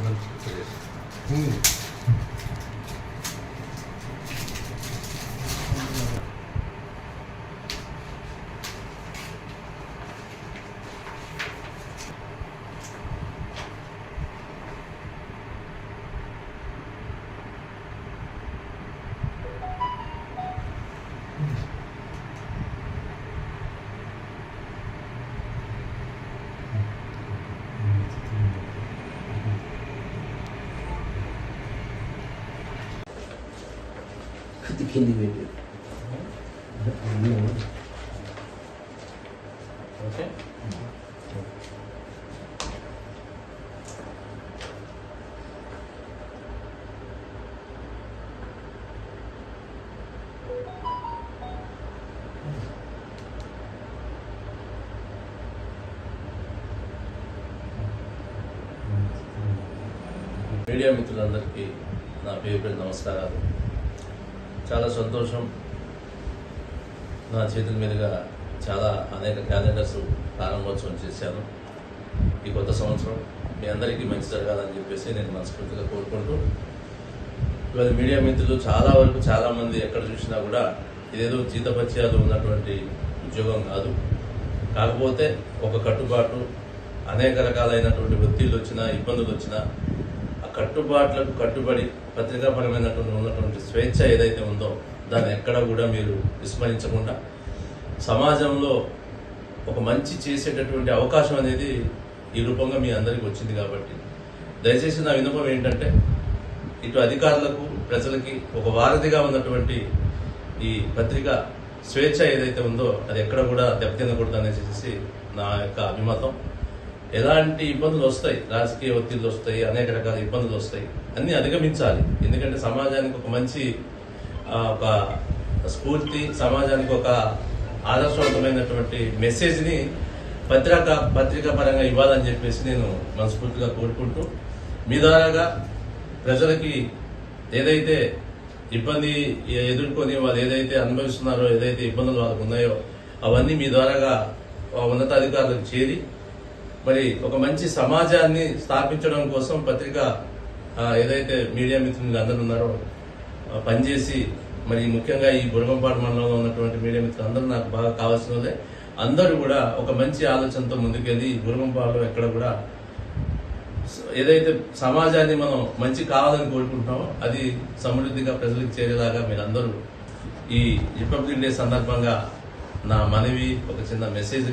なんです。కింది పెట్టి okay. Media మిత్రులందరికీ నా పేరు పేరు నమస్కారాలు. చాలా సంతోషం. నా చేతుల మీదుగా చాలా అనేక క్యాలెండర్స్ ప్రారంభోత్సవం చేశాను. ఈ కొత్త సంవత్సరం మీ అందరికీ మంచి జరగాలని చెప్పేసి నేను మనస్ఫూర్తిగా కోరుకుంటూ ఇవాళ మీడియా మిత్రులు చాలా వరకు చాలామంది ఎక్కడ చూసినా కూడా ఇదేదో జీతపత్యాలు ఉన్నటువంటి ఉద్యోగం కాదు. కాకపోతే ఒక కట్టుబాటు అనేక రకాలైనటువంటి ఒత్తిళ్ళు వచ్చినా ఇబ్బందులు వచ్చినా కట్టుబాట్లకు కట్టుబడి పత్రికాపరమైనటువంటి ఉన్నటువంటి స్వేచ్ఛ ఏదైతే ఉందో దాన్ని ఎక్కడ కూడా మీరు విస్మరించకుండా సమాజంలో ఒక మంచి చేసేటటువంటి అవకాశం అనేది ఈ రూపంగా మీ అందరికీ వచ్చింది కాబట్టి దయచేసి నా విన్నపం ఏంటంటే ఇటు అధికారులకు ప్రజలకి ఒక వారధిగా ఉన్నటువంటి ఈ పత్రిక స్వేచ్ఛ ఏదైతే ఉందో అది ఎక్కడ కూడా దెబ్బతినకూడదు అనేసి నా యొక్క అభిమతం. ఎలాంటి ఇబ్బందులు వస్తాయి? రాజకీయ ఒత్తిళ్ళు వస్తాయి అనేక రకాల ఇబ్బందులు వస్తాయి. అన్ని అధిగమించాలి. ఎందుకంటే సమాజానికి ఒక మంచి ఒక స్ఫూర్తి సమాజానికి ఒక ఆదర్శవంతమైనటువంటి మెసేజ్ని పత్రిక పత్రికా పరంగా ఇవ్వాలని చెప్పేసి నేను మనస్ఫూర్తిగా కోరుకుంటూ మీ ద్వారాగా ప్రజలకి ఏదైతే ఇబ్బంది ఎదుర్కొని వాళ్ళు ఏదైతే అనుభవిస్తున్నారో ఏదైతే ఇబ్బందులు వాళ్ళకు ఉన్నాయో అవన్నీ మీ ద్వారాగా ఆ ఉన్నతాధికారులకు చేరి మరి ఒక మంచి సమాజాన్ని స్థాపించడం కోసం పత్రిక ఏదైతే మీడియా మిత్రులు అందరూ ఉన్నారో పనిచేసి మరి ముఖ్యంగా ఈ బురగంపాడు మండలంలో ఉన్నటువంటి మీడియా మిత్రులు అందరూ నాకు బాగా కావాల్సిన వాళ్ళే. అందరూ కూడా ఒక మంచి ఆలోచనతో ముందుకెళ్ళి బురగంపాడులో ఎక్కడ కూడా ఏదైతే సమాజాన్ని మనం మంచి కావాలని కోరుకుంటున్నామో అది సమృద్ధిగా ప్రజలకు చేరేలాగా మీరందరూ ఈ రిపబ్లిక్ డే సందర్భంగా నా మనవి ఒక చిన్న మెసేజ్